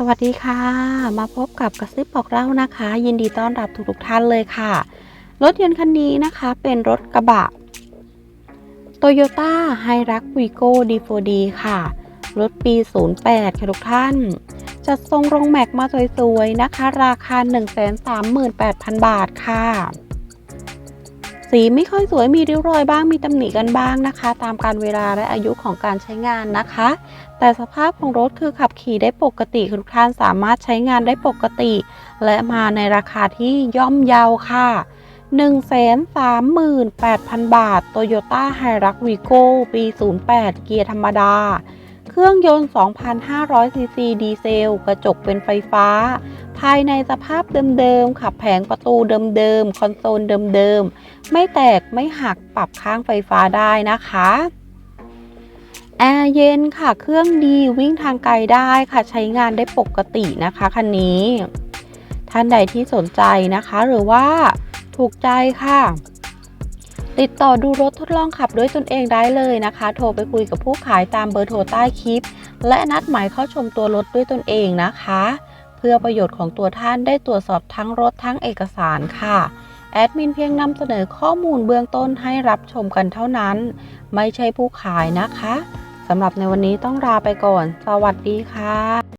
สวัสดีค่ะ มาพบกับกระซิบบอกเล่านะคะ ยินดีต้อนรับทุกทุกท่านเลยค่ะ รถยนต์คันนี้นะคะเป็นรถกระบะ Toyota h i r u x Vigo D4D ค่ะ รถปี 08 ค่ะทุกท่าน จัดทรงรงแม็กมาสวยๆนะคะ ราคา 138,000 บาทค่ะ สีไม่ค่อยสวยมีริ้วรอยบ้างมีตำหนิกันบ้างนะคะ ตามการเวลาและอายุของการใช้งานนะคะ แต่สภาพของรถคือขับขี่ได้ปกติทุกท่านสามารถใช้งานได้ปกติ และมาในราคาที่ย่อมเยาค่ะ 138,000 บาท Toyota Hilux Vigo ปี 08 เกียร์ธรรมดา ครื่องยนต์ 2,500 ซีซีดีเซล กระจกเป็นไฟฟ้า ภายในสภาพเดิมๆ ขับแผงประตูเดิมๆ คอนโซลเดิมๆ ไม่แตกไม่หักปรับข้างไฟฟ้าได้นะคะ แอร์เย็นค่ะ เครื่องดีวิ่งทางไกลได้ค่ะ ใช้งานได้ปกตินะคะคันนี้ ท่านใดที่สนใจนะคะ หรือว่าถูกใจค่ะ ติดต่อดูรถทดลองขับด้วยตนเองได้เลยนะคะ โทรไปคุยกับผู้ขายตามเบอร์โทรใต้คลิป และนัดหมายเข้าชมตัวรถด้วยตนเองนะคะ เพื่อประโยชน์ของตัวท่านได้ตรวจสอบทั้งรถทั้งเอกสารค่ะแอดมินเพียงนำเสนอข้อมูลเบื้องต้นให้รับชมกันเท่านั้น ไม่ใช่ผู้ขายนะคะสำหรับในวันนี้ต้องลาไปก่อน สวัสดีค่ะ